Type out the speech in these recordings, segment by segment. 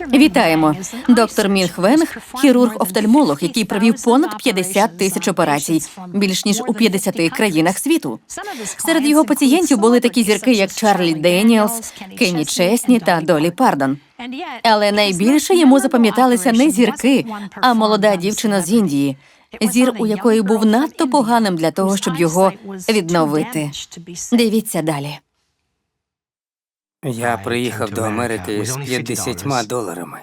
Вітаємо. Доктор Мінг Венг – хірург-офтальмолог, який провів понад 50 тисяч операцій, більш ніж у 50 країнах світу. Серед його пацієнтів були такі зірки, як Чарлі Деніелс, Кенні Чесні та Долі Пардон. Але найбільше йому запам'яталися не зірки, а молода дівчина з Індії, зір, у якої був надто поганим для того, щоб його відновити. Дивіться далі. Я приїхав до Америки з 50 доларами.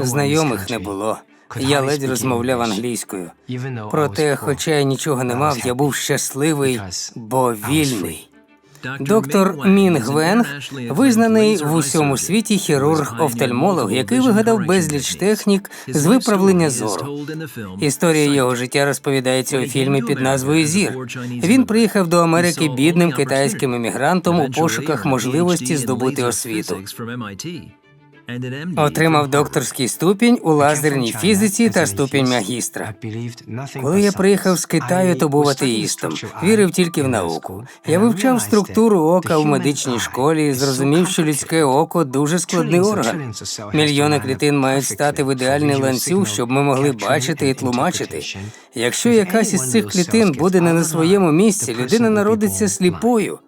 Знайомих не було. Я ледь розмовляв англійською. Проте, хоча я нічого не мав, я був щасливий, бо вільний. Доктор Мін Гвенг визнаний в усьому світі хірург-офтальмолог, який вигадав безліч технік з виправлення зору. Історія його життя розповідається у фільмі під назвою Зір. Він приїхав до Америки бідним китайським емігрантом у пошуках можливості здобути освіту. Отримав докторський ступінь у лазерній фізиці та ступінь магістра. Коли я приїхав з Китаю, то був атеїстом, вірив тільки в науку. Я вивчав структуру ока в медичній школі і зрозумів, що людське око дуже складний орган. Мільйони клітин мають стати в ідеальний ланцюг, щоб ми могли бачити і тлумачити. Якщо якась із цих клітин буде не на своєму місці, людина народиться сліпою.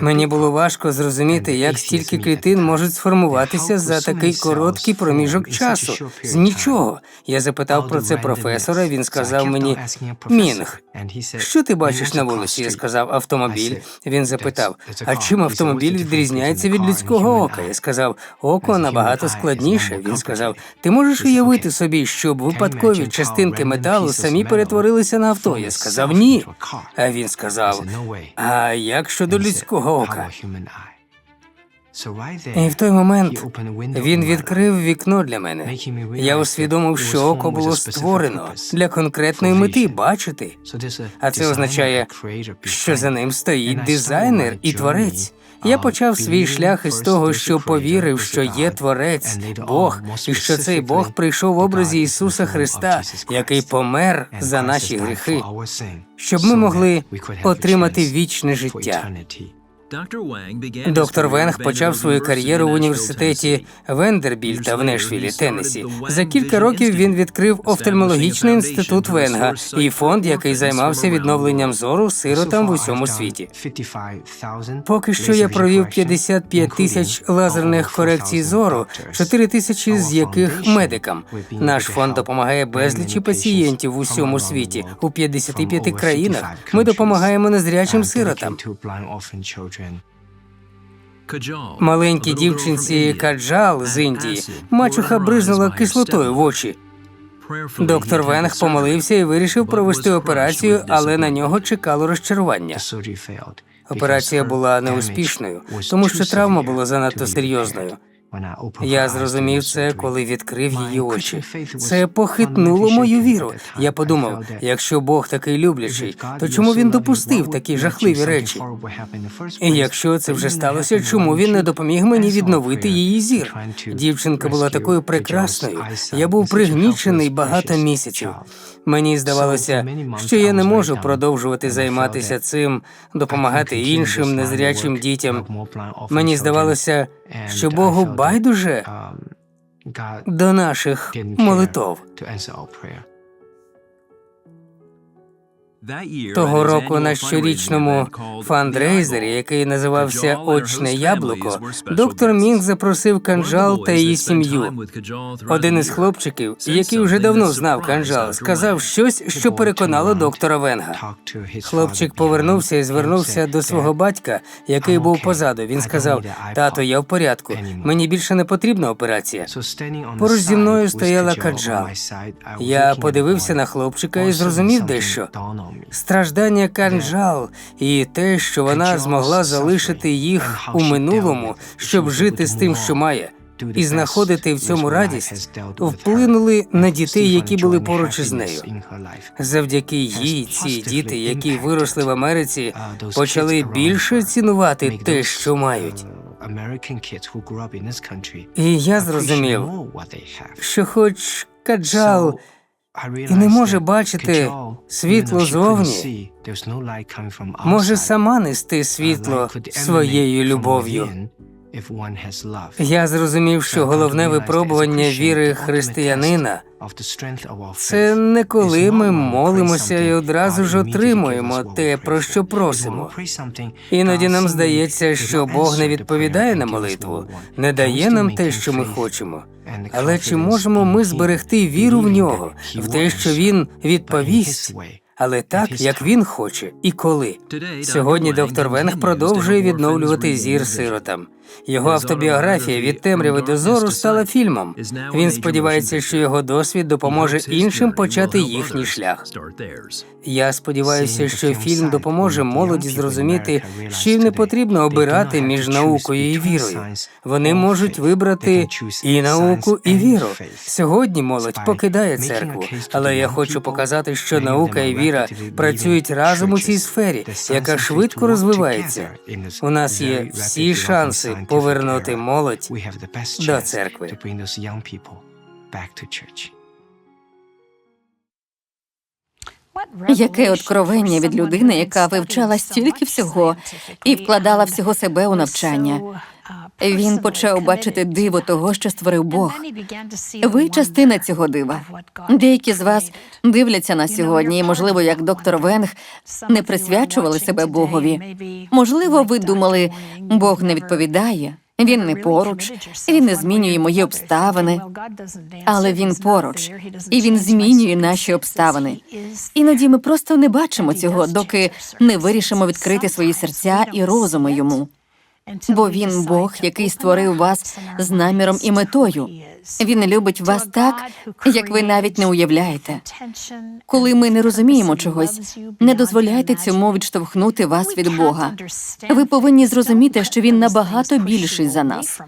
Мені було важко зрозуміти, як стільки клітин можуть сформуватися за такий короткий проміжок часу. З нічого. Я запитав про це професора. Він сказав мені Мінг, що ти бачиш на вулиці? Я сказав автомобіль. Він запитав: а чим автомобіль відрізняється від людського ока? Я сказав, око набагато складніше. Він сказав: Ти можеш уявити собі, щоб випадкові частинки металу самі перетворилися на авто? Я сказав ні. А він сказав: А як щодо людського ока? І в той момент він відкрив вікно для мене. Я усвідомив, що око було створено для конкретної мети бачити. А це означає, що за ним стоїть дизайнер і творець. Я почав свій шлях із того, що повірив, що є творець, Бог, і що цей Бог прийшов в образі Ісуса Христа, який помер за наші гріхи, щоб ми могли отримати вічне життя. Доктор Венг почав свою кар'єру в університеті Вендербільта в Нешвілі, Теннессі. За кілька років він відкрив офтальмологічний інститут Венга і фонд, який займався відновленням зору сиротам в усьому світі. Поки що я провів 55 тисяч лазерних корекцій зору, 4 тисячі з яких медикам. Наш фонд допомагає безлічі пацієнтів в усьому світі у 55 країнах. Ми допомагаємо незрячим сиротам. Маленькій дівчинці Каджал з Індії мачуха бризнула кислотою в очі. Доктор Венг помолився і вирішив провести операцію, але на нього чекало розчарування. Операція була неуспішною, тому що травма була занадто серйозною. Я зрозумів це, коли відкрив її очі. Це похитнуло мою віру. Я подумав: якщо Бог такий люблячий, то чому він допустив такі жахливі речі? І якщо це вже сталося, чому він не допоміг мені відновити її зір? Дівчинка була такою прекрасною. Я був пригнічений багато місяців. Мені здавалося, що я не можу продовжувати займатися цим, допомагати іншим незрячим дітям. Мені здавалося, що Богу байдуже до наших молитов. Того року на щорічному фандрейзері, який називався Очне яблуко, доктор Мінг запросив Канджал та її сім'ю. Один із хлопчиків, який вже давно знав Канджал, сказав щось, що переконало доктора Венга. Хлопчик повернувся і звернувся до свого батька, який був позаду. Він сказав: Тато, я в порядку. Мені більше не потрібна операція. Поруч зі мною стояла Канджал. Я подивився на хлопчика і зрозумів дещо. Страждання Канджал і те, що вона змогла залишити їх у минулому, щоб жити з тим, що має, і знаходити в цьому радість, вплинули на дітей, які були поруч із нею. Завдяки їй ці діти, які виросли в Америці, почали більше цінувати те, що мають. І я зрозумів, що, хоч Каджал і не може бачити світло зовні, може сама нести світло своєю любов'ю. Я зрозумів, що головне випробування віри християнина це не коли ми молимося і одразу ж отримуємо те, про що просимо. Іноді нам здається, що Бог не відповідає на молитву, не дає нам те, що ми хочемо. Але чи можемо ми зберегти віру в нього, в те, що він відповість, але так, як він хоче і коли? Сьогодні доктор Венг продовжує відновлювати зір сиротам. Його автобіографія від темряви до зору стала фільмом. Він сподівається, що його досвід допоможе іншим почати їхній шлях. Я сподіваюся, що фільм допоможе молоді зрозуміти, що їм не потрібно обирати між наукою і вірою. Вони можуть вибрати і науку, і віру. Сьогодні молодь покидає церкву, але я хочу показати, що наука і віра працюють разом у цій сфері, яка швидко розвивається. У нас є всі шанси повернути молодь до церкви. Яке откровення від людини, яка вивчала стільки всього і вкладала всього себе у навчання. Він почав бачити диво того, що створив Бог. Ви частина цього дива. Деякі з вас дивляться на сьогодні, і, можливо, як доктор Венг, не присвячували себе Богові. Можливо, ви думали, Бог не відповідає, він не поруч, він не змінює мої обставини, але він поруч, і він змінює наші обставини. Іноді ми просто не бачимо цього, доки не вирішимо відкрити свої серця і розуми йому. Бо він Бог, який створив вас з наміром і метою. Він любить вас так, як ви навіть не уявляєте. Коли ми не розуміємо чогось, не дозволяйте цьому відштовхнути вас від Бога. Ви повинні зрозуміти, що він набагато більший за нас.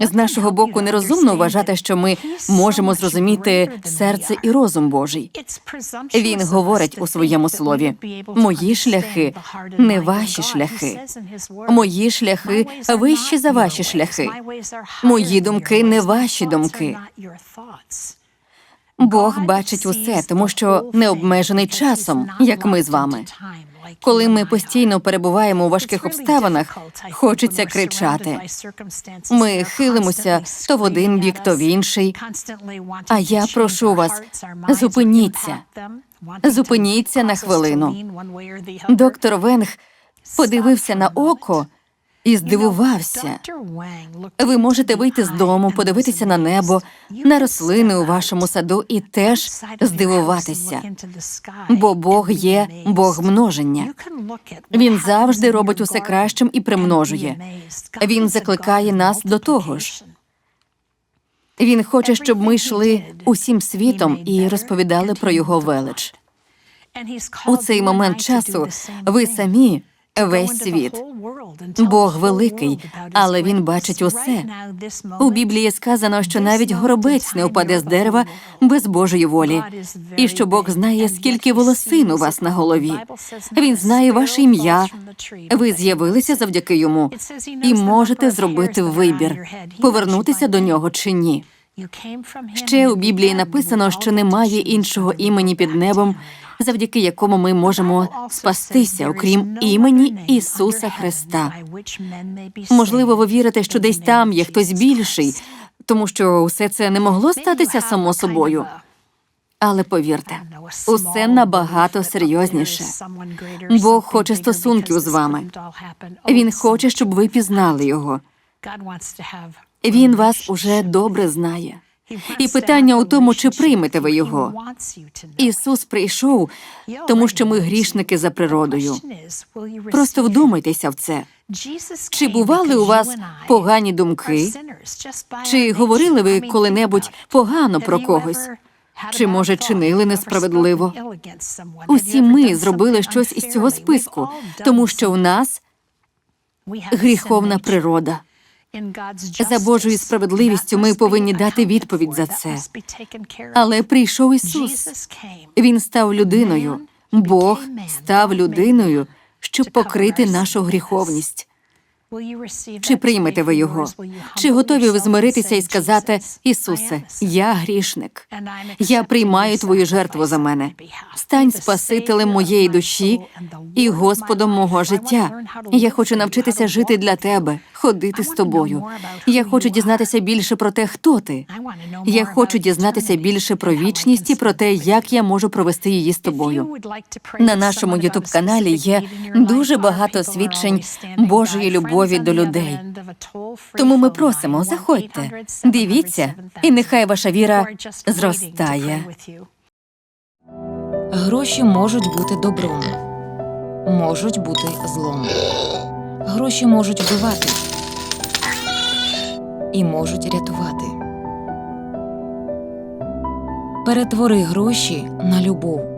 З нашого боку нерозумно вважати, що ми можемо зрозуміти серце і розум Божий. Він говорить у своєму слові: мої шляхи не ваші шляхи. Мої шляхи вищі за ваші шляхи. Мої думки не ваші думки. Бог бачить усе, тому що не обмежений часом, як ми з вами. Коли ми постійно перебуваємо у важких обставинах, хочеться кричати. Ми хилимося то в один бік, то в інший. А я прошу вас, зупиніться. Зупиніться на хвилину. Доктор Венг подивився на око і здивувався. Ви можете вийти з дому, подивитися на небо, на рослини у вашому саду і теж здивуватися. Бо Бог є Бог множення. Він завжди робить усе кращим і примножує. Він закликає нас до того ж. Він хоче, щоб ми йшли усім світом і розповідали про його велич. У цей момент часу ви самі весь світ. Бог великий, але він бачить усе. У Біблії сказано, що навіть горобець не впаде з дерева без Божої волі, і що Бог знає, скільки волосин у вас на голові. Він знає ваше ім'я. Ви з'явилися завдяки йому і можете зробити вибір, повернутися до нього чи ні. Ще у Біблії написано, що немає іншого імені під небом, завдяки якому ми можемо спастися, окрім імені Ісуса Христа. Можливо, ви вірите, що десь там є хтось більший, тому що усе це не могло статися само собою. Але повірте, усе набагато серйозніше. Бог хоче стосунків з вами. Він хоче, щоб ви пізнали його. Він вас уже добре знає. І питання у тому, чи приймете ви його. Ісус прийшов, тому що ми грішники за природою. Просто вдумайтеся в це. Чи бували у вас погані думки? Чи говорили ви коли-небудь погано про когось? Чи, може, чинили несправедливо? Усі ми зробили щось із цього списку, тому що в нас гріховна природа. За Божою справедливістю ми повинні дати відповідь за це. Але прийшов Ісус. Він став людиною. Бог став людиною, щоб покрити нашу гріховність. Чи приймете ви його? Чи готові ви змиритися і сказати, Ісусе, я грішник, я приймаю твою жертву за мене. Стань Спасителем моєї душі і Господом мого життя. Я хочу навчитися жити для тебе. ходити з тобою. Я хочу дізнатися більше про те, хто ти. Я хочу дізнатися більше про вічність і про те, як я можу провести її з тобою. На нашому ютуб каналі є дуже багато свідчень Божої любові до людей. Тому ми просимо, заходьте, дивіться, і нехай ваша віра зростає. Гроші можуть бути добром, можуть бути злом. Гроші можуть вбивати і можуть рятувати. Перетвори гроші на любов.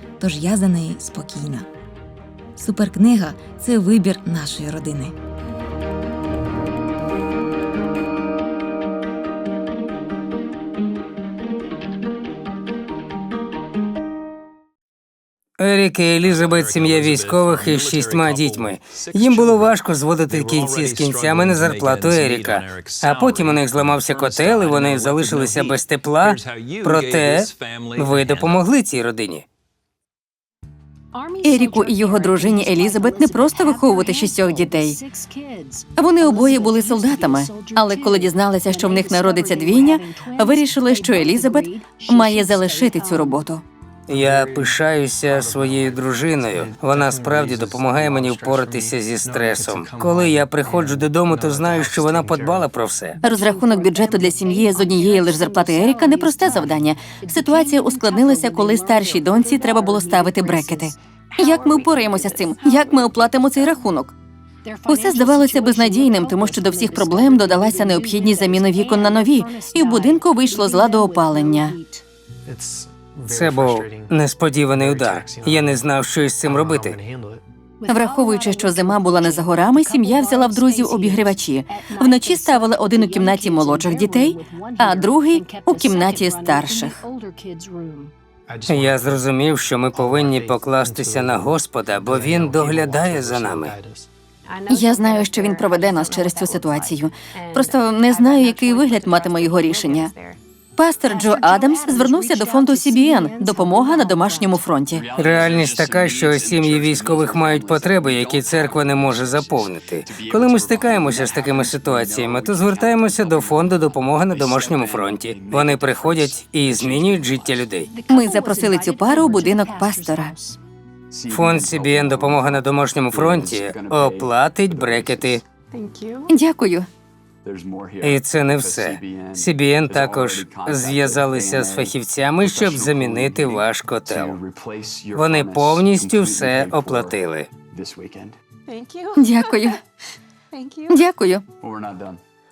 тож я за неї спокійна. Суперкнига це вибір нашої родини. Ерік і Елізабет сім'я військових із шістьма дітьми. Їм було важко зводити кінці з кінцями на зарплату Еріка. А потім у них зламався котел, і вони залишилися без тепла. Проте ви допомогли цій родині. Еріку і його дружині Елізабет не просто виховувати шістьох дітей. Вони обоє були солдатами, але коли дізналися, що в них народиться двійня, вирішили, що Елізабет має залишити цю роботу. Я пишаюся своєю дружиною. Вона справді допомагає мені впоратися зі стресом. Коли я приходжу додому, то знаю, що вона подбала про все. Розрахунок бюджету для сім'ї з однієї лише зарплати Еріка непросте завдання. Ситуація ускладнилася, коли старшій доньці треба було ставити брекети. Як ми впораємося з цим? Як ми оплатимо цей рахунок? Усе здавалося безнадійним, тому що до всіх проблем додалася необхідність заміни вікон на нові, і в будинку вийшло з ладу опалення. Це був несподіваний удар. Я не знав, що із цим робити. Враховуючи, що зима була не за горами, сім'я взяла в друзів обігрівачі. Вночі ставили один у кімнаті молодших дітей, а другий у кімнаті старших. Я зрозумів, що ми повинні покластися на Господа, бо він доглядає за нами. Я знаю, що він проведе нас через цю ситуацію. Просто не знаю, який вигляд матиме його рішення. Пастор Джо Адамс звернувся до фонду CBN – допомога на домашньому фронті. Реальність така, що сім'ї військових мають потреби, які церква не може заповнити. Коли ми стикаємося з такими ситуаціями, то звертаємося до фонду допомоги на домашньому фронті. Вони приходять і змінюють життя людей. Ми запросили цю пару у будинок пастора. Фонд CBN допомога на домашньому фронті оплатить брекети. Дякую. І це не все. CBN також зв'язалися з фахівцями, щоб замінити ваш котел. Вони повністю все оплатили. Дякую. Дякую.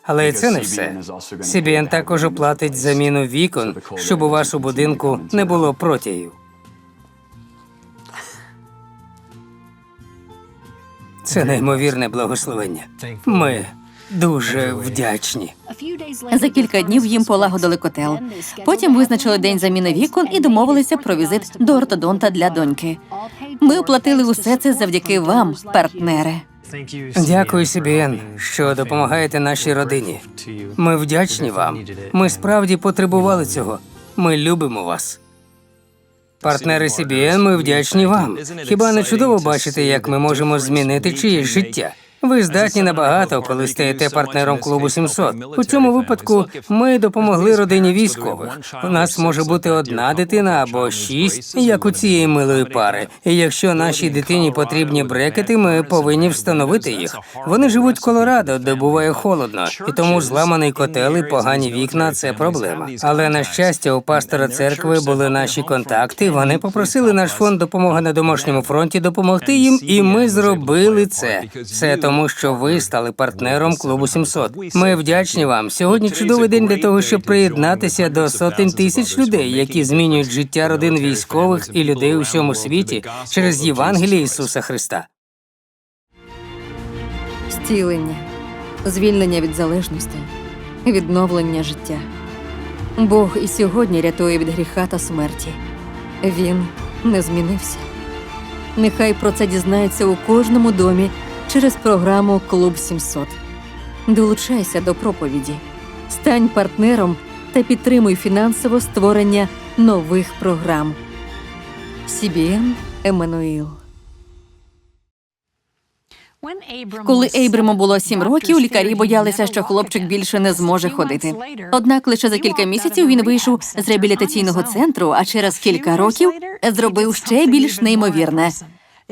Але це не все. CBN також оплатить заміну вікон, щоб у вашу будинку не було протягів. Це неймовірне благословення. Ми дуже вдячні. За кілька днів їм полагодили котел. Потім визначили день заміни вікон і домовилися про візит до ортодонта для доньки. Ми оплатили усе це завдяки вам, партнери. Дякую, CBN, що допомагаєте нашій родині. Ми вдячні вам. Ми справді потребували цього. Ми любимо вас. Партнери CBN, ми вдячні вам. Хіба не чудово бачити, як ми можемо змінити чиєсь життя? Ви здатні на багато, коли стаєте партнером клубу 700. У цьому випадку ми допомогли родині військових. У нас може бути одна дитина або шість, як у цієї милої пари. І якщо нашій дитині потрібні брекети, ми повинні встановити їх. Вони живуть в Колорадо, де буває холодно, і тому зламаний котел і погані вікна це проблема. Але на щастя, у пастора церкви були наші контакти. Вони попросили наш фонд допомоги на домашньому фронті допомогти їм, і ми зробили це. Все тому, що ви стали партнером клубу 700. Ми вдячні вам. Сьогодні чудовий день для того, щоб приєднатися до сотень тисяч людей, які змінюють життя родин військових і людей у всьому світі через Євангеліє Ісуса Христа. Зцілення, звільнення від залежностей, відновлення життя. Бог і сьогодні рятує від гріха та смерті. Він не змінився. Нехай про це дізнається у кожному домі через програму Клуб 700. Долучайся до проповіді, стань партнером та підтримуй фінансово створення нових програм. CBN Еммануїл. Коли Ейбрему було сім років, лікарі боялися, що хлопчик більше не зможе ходити. Однак лише за кілька місяців він вийшов з реабілітаційного центру, а через кілька років зробив ще більш неймовірне.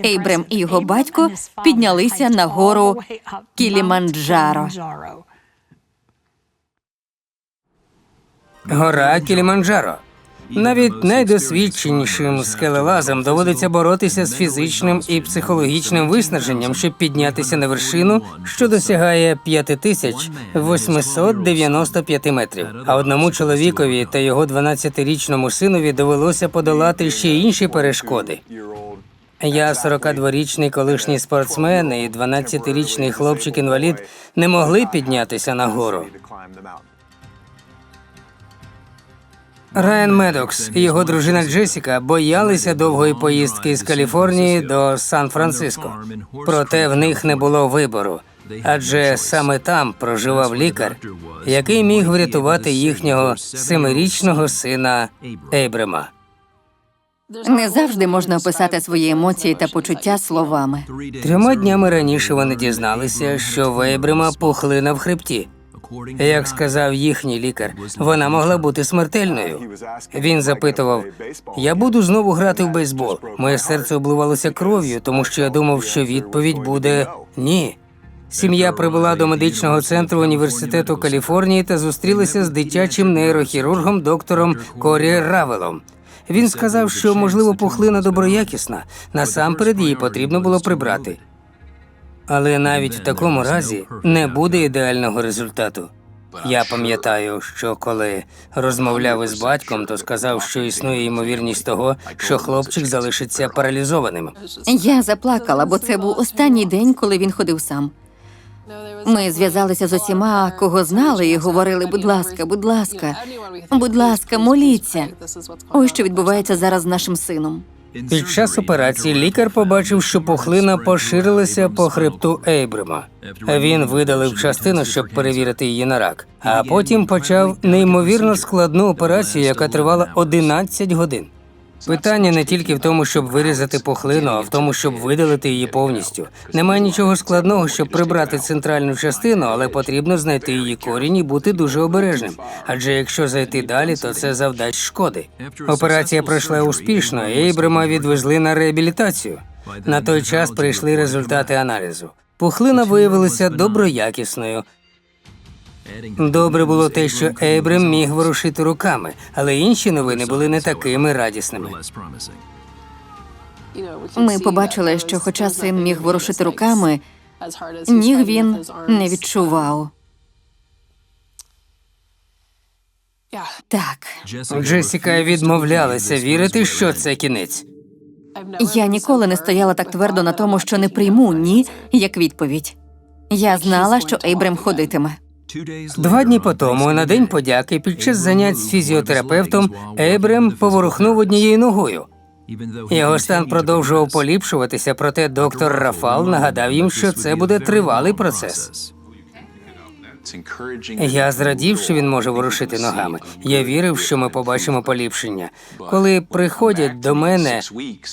Ейбрем і його батько піднялися на гору Кіліманджаро. Гора Кіліманджаро. Навіть найдосвідченішим скелелазам доводиться боротися з фізичним і психологічним виснаженням, щоб піднятися на вершину, що досягає 5895 метрів. А одному чоловікові та його 12-річному синові довелося подолати ще інші перешкоди. Я 42-річний колишній спортсмен і 12-річний хлопчик-інвалід не могли піднятися на гору. Райан Медокс і його дружина Джесіка боялися довгої поїздки з Каліфорнії до Сан-Франциско. Проте в них не було вибору, адже саме там проживав лікар, який міг врятувати їхнього семирічного сина Ейбрема. Не завжди можна описати свої емоції та почуття словами. Трьома днями раніше вони дізналися, що в пухлина в хребті. Як сказав їхній лікар, вона могла бути смертельною. Він запитував: Я буду знову грати в бейсбол. Моє серце обливалося кров'ю, тому що я думав, що відповідь буде ні. Сім'я прибула до медичного центру університету Каліфорнії та зустрілася з дитячим нейрохірургом доктором Корі Равелом. Він сказав, що можливо пухлина доброякісна. Насамперед її потрібно було прибрати. Але навіть в такому разі не буде ідеального результату. Я пам'ятаю, що коли розмовляв із батьком, то сказав, що існує ймовірність того, що хлопчик залишиться паралізованим. Я заплакала, бо це був останній день, коли він ходив сам. Ми зв'язалися з усіма, кого знали, і говорили: будь ласка, будь ласка, будь ласка, моліться. Ось що відбувається зараз з нашим сином. Під час операції лікар побачив, що пухлина поширилася по хребту Ейбрема. Він видалив частину, щоб перевірити її на рак, а потім почав неймовірно складну операцію, яка тривала 11 годин. Питання не тільки в тому, щоб вирізати пухлину, а в тому, щоб видалити її повністю. Немає нічого складного, щоб прибрати центральну частину, але потрібно знайти її корінь і бути дуже обережним. Адже якщо зайти далі, то це завдасть шкоди. Операція пройшла успішно, і Ейбрема відвезли на реабілітацію. На той час прийшли результати аналізу. Пухлина виявилася доброякісною. Добре було те, що Ейбрем міг ворушити руками, але інші новини були не такими радісними. Ми побачили, що, хоча син міг ворушити руками, ніг він не відчував. Так, Джесіка відмовлялася вірити, що це кінець. я ніколи не стояла так твердо на тому, що не прийму ні як відповідь. Я знала, що Ейбрем ходитиме. Два дні по тому, на день подяки, під час занять з фізіотерапевтом, Ейбрем поворухнув однією ногою. Його стан продовжував поліпшуватися, проте доктор Рафал нагадав їм, що це буде тривалий процес. Я зрадів, що він може ворушити ногами. Я вірив, що ми побачимо поліпшення. Коли приходять до мене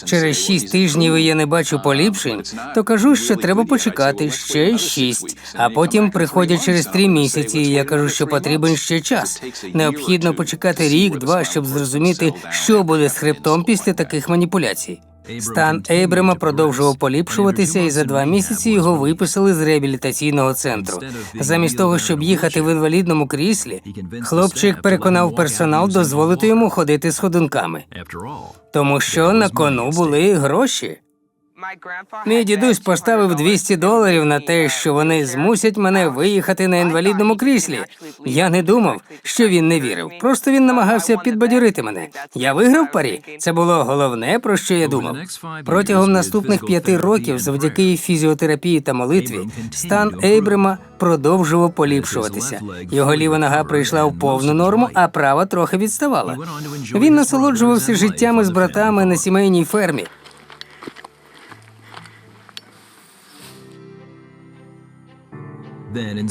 через шість тижнів і я не бачу поліпшень, то кажу, що треба почекати ще шість, а потім приходять через три місяці. і Я кажу, що потрібен ще час. Необхідно почекати рік-два, щоб зрозуміти, що буде з хребтом після таких маніпуляцій. Стан Ейбрема продовжував поліпшуватися, і за два місяці його виписали з реабілітаційного центру. Замість того, щоб їхати в інвалідному кріслі, хлопчик переконав персонал дозволити йому ходити з ходунками, тому що на кону були гроші. Мій дідусь поставив 200 доларів на те, що вони змусять мене виїхати на інвалідному кріслі. Я не думав, що він не вірив. Просто він намагався підбадьорити мене. Я виграв парі. Це було головне, про що я думав. Протягом наступних п'яти років, завдяки фізіотерапії та молитві, стан Ейбрема продовжував поліпшуватися. Його ліва нога прийшла в повну норму, а права трохи відставала. Він насолоджувався життями з братами на сімейній фермі.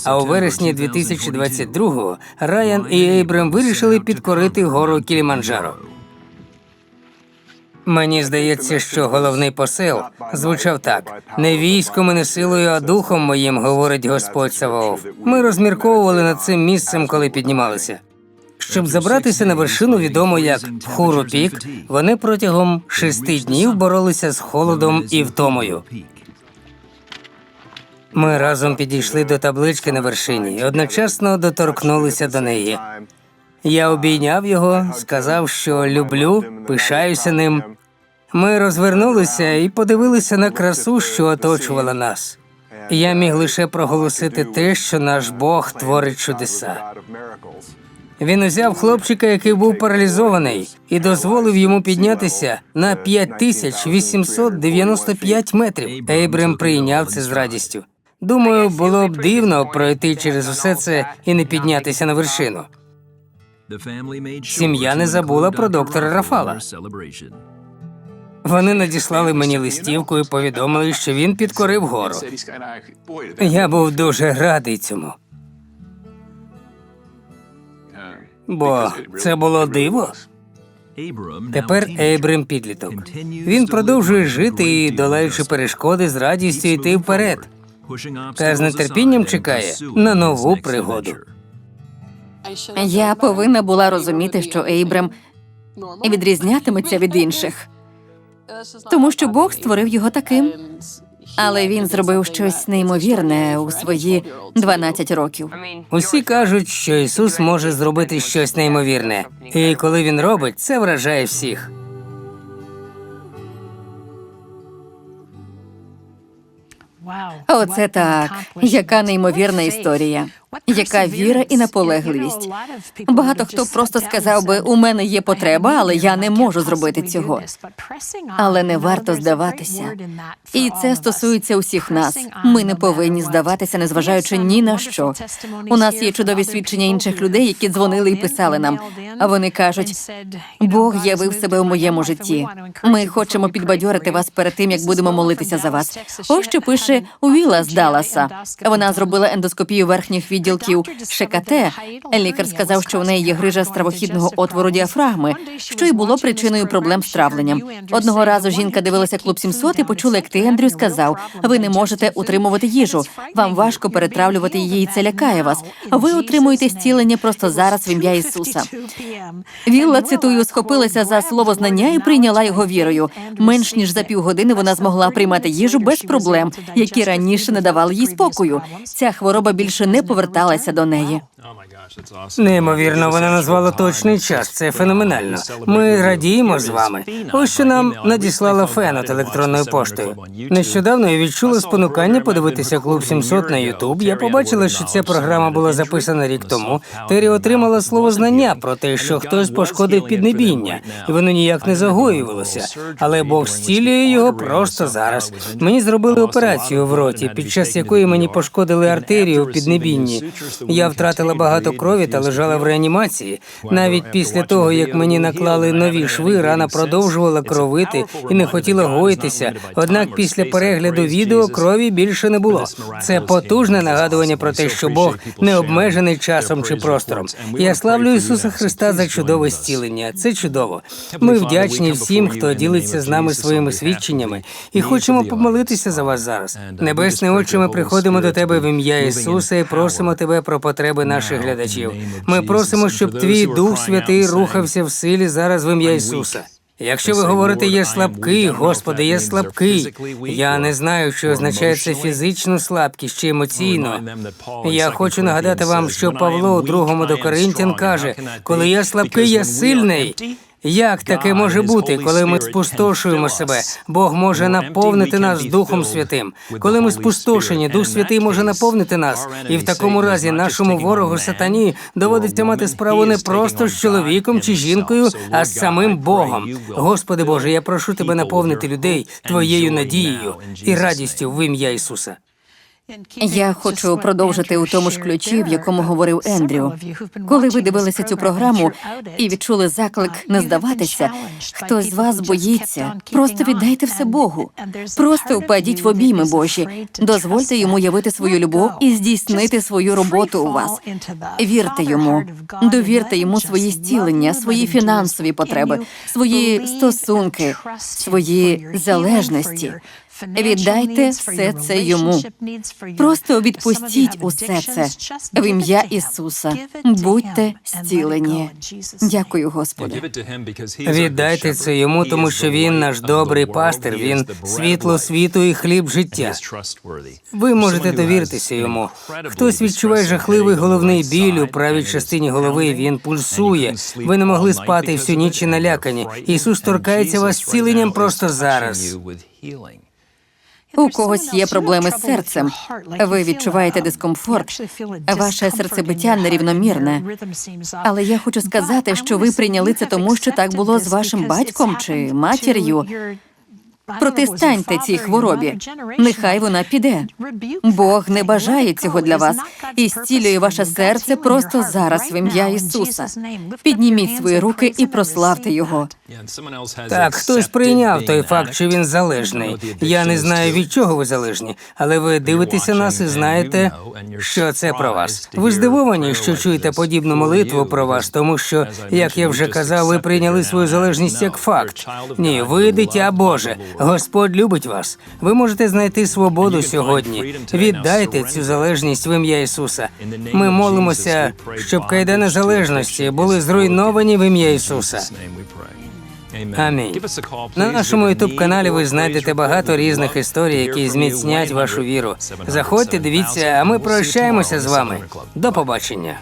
А у вересні 2022-го Райан і Ейбрем вирішили підкорити гору Кіліманджаро. Мені здається, що головний посил звучав так: не військом і не силою, а духом моїм, говорить Господь Саваоф. Ми розмірковували над цим місцем, коли піднімалися. Щоб забратися на вершину, відомо як Хуру Пік, вони протягом шести днів боролися з холодом і втомою. Ми разом підійшли до таблички на вершині і одночасно доторкнулися до неї. Я обійняв його, сказав, що люблю, пишаюся ним. Ми розвернулися і подивилися на красу, що оточувала нас. Я міг лише проголосити те, що наш Бог творить чудеса. Він узяв хлопчика, який був паралізований, і дозволив йому піднятися на 5895 метрів. Ейбрем прийняв це з радістю. Думаю, було б дивно пройти через усе це і не піднятися на вершину. Сім'я не забула про доктора Рафала. Вони надіслали мені листівку і повідомили, що він підкорив гору. Я був дуже радий цьому, бо це було диво. Тепер Ейбрем підліток. Він продовжує жити і, долаючи перешкоди, з радістю йти вперед. Та з нетерпінням чекає на нову пригоду. Я повинна була розуміти, що Ейбрем відрізнятиметься від інших, тому що Бог створив його таким. Але він зробив щось неймовірне у свої 12 років. Усі кажуть, що Ісус може зробити щось неймовірне, і коли він робить, це вражає всіх. Оце так. Яка неймовірна історія. Яка віра і наполегливість. Багато хто просто сказав би, у мене є потреба, але я не можу зробити цього. Але не варто здаватися. І це стосується усіх нас. Ми не повинні здаватися, незважаючи ні на що. У нас є чудові свідчення інших людей, які дзвонили і писали нам. А вони кажуть, Бог явив себе у моєму житті. Ми хочемо підбадьорити вас перед тим, як будемо молитися за вас. Ось що пише Уіла з Далласа. Вона зробила ендоскопію верхніх відділків ШКТ. Лікар сказав, що у неї є грижа стравохідного отвору діафрагми, що й було причиною проблем з травленням. Одного разу жінка дивилася клуб 700 і почула, як ти Ендрю сказав: ви не можете утримувати їжу. Вам важко перетравлювати її, і це лякає вас. Ви отримуєте зцілення просто зараз в ім'я Ісуса. Вілла цитую, схопилася за слово знання і прийняла його вірою. Менш ніж за півгодини вона змогла приймати їжу без проблем, які раніше не давали їй спокою. Ця хвороба більше не поверталася до неї. Неймовірно, вона назвала точний час. Це феноменально. Ми радіємо з вами. Ось що нам надіслала Фенот електронною поштою. Нещодавно я відчула спонукання подивитися клуб 700 на Ютуб. Я побачила, що ця програма була записана рік тому. Тері отримала слово знання про те, що хтось пошкодив піднебіння, і воно ніяк не загоювалося. Але Бог зцілює його просто зараз. Мені зробили операцію в роті, під час якої мені пошкодили артерію в піднебінні. Я втратила багато крові та лежала в реанімації. Навіть після того, як мені наклали нові шви, рана продовжувала кровити і не хотіла гоїтися. Однак після перегляду відео крові більше не було. Це потужне нагадування про те, що Бог не обмежений часом чи простором. Я славлю Ісуса Христа за чудове зцілення. Це чудово. Ми вдячні всім, хто ділиться з нами своїми свідченнями, і хочемо помолитися за вас зараз. Небесне Отче, ми приходимо до тебе в ім'я Ісуса і просимо тебе про потреби наших глядачів. Ми просимо, щоб твій Дух Святий рухався в силі зараз в ім'я Ісуса. Якщо ви говорите, я слабкий, Господи, я слабкий. Я не знаю, що означає це фізичну слабкість чи емоційно. Я хочу нагадати вам, що Павло у другому до Коринтян каже: коли я слабкий, я сильний. Як таке може бути, коли ми спустошуємо себе? Бог може наповнити нас Духом Святим. Коли ми спустошені, Дух Святий може наповнити нас. І в такому разі нашому ворогу сатані доводиться мати справу не просто з чоловіком чи жінкою, а з самим Богом. Господи Боже, я прошу тебе наповнити людей твоєю надією і радістю в ім'я Ісуса. Я хочу продовжити у тому ж ключі, в якому говорив Ендрю. Коли ви дивилися цю програму і відчули заклик не здаватися, хтось з вас боїться. Просто віддайте все Богу. Просто впадіть в обійми Божі. Дозвольте йому явити свою любов і здійснити свою роботу у вас. Вірте йому, довірте йому свої зцілення, свої фінансові потреби, свої стосунки, свої залежності. Віддайте все це йому. Просто відпустіть усе це в ім'я Ісуса. Будьте зцілені. Дякую, Господи. Віддайте це йому, тому що він наш добрий пастир. Він світло світу і хліб життя. Ви можете довіритися йому. Хтось відчуває жахливий головний біль у правій частині голови. Він пульсує. Ви не могли спати всю ніч і налякані. Ісус торкається вас зціленням просто зараз. У когось є проблеми з серцем. Ви відчуваєте дискомфорт. Ваше серцебиття нерівномірне. Але я хочу сказати, що ви прийняли це тому, що так було з вашим батьком чи матір'ю. Протистаньте цій хворобі. Нехай вона піде. Бог не бажає цього для вас і зцілює ваше серце просто зараз в ім'я Ісуса. Підніміть свої руки і прославте Його. Так, хтось прийняв той факт, що він залежний. Я не знаю від чого ви залежні, але ви дивитеся нас і знаєте, що це про вас. Ви здивовані, що чуєте подібну молитву про вас, тому що, як я вже казав, ви прийняли свою залежність як факт. Ні, ви дитя Боже. Господь любить вас. Ви можете знайти свободу сьогодні. Віддайте цю залежність в ім'я Ісуса. Ми молимося, щоб кайдани залежності були зруйновані в ім'я Ісуса. Амінь. На нашому ютуб каналі ви знайдете багато різних історій, які зміцнять вашу віру. Заходьте, дивіться, а ми прощаємося з вами. До побачення.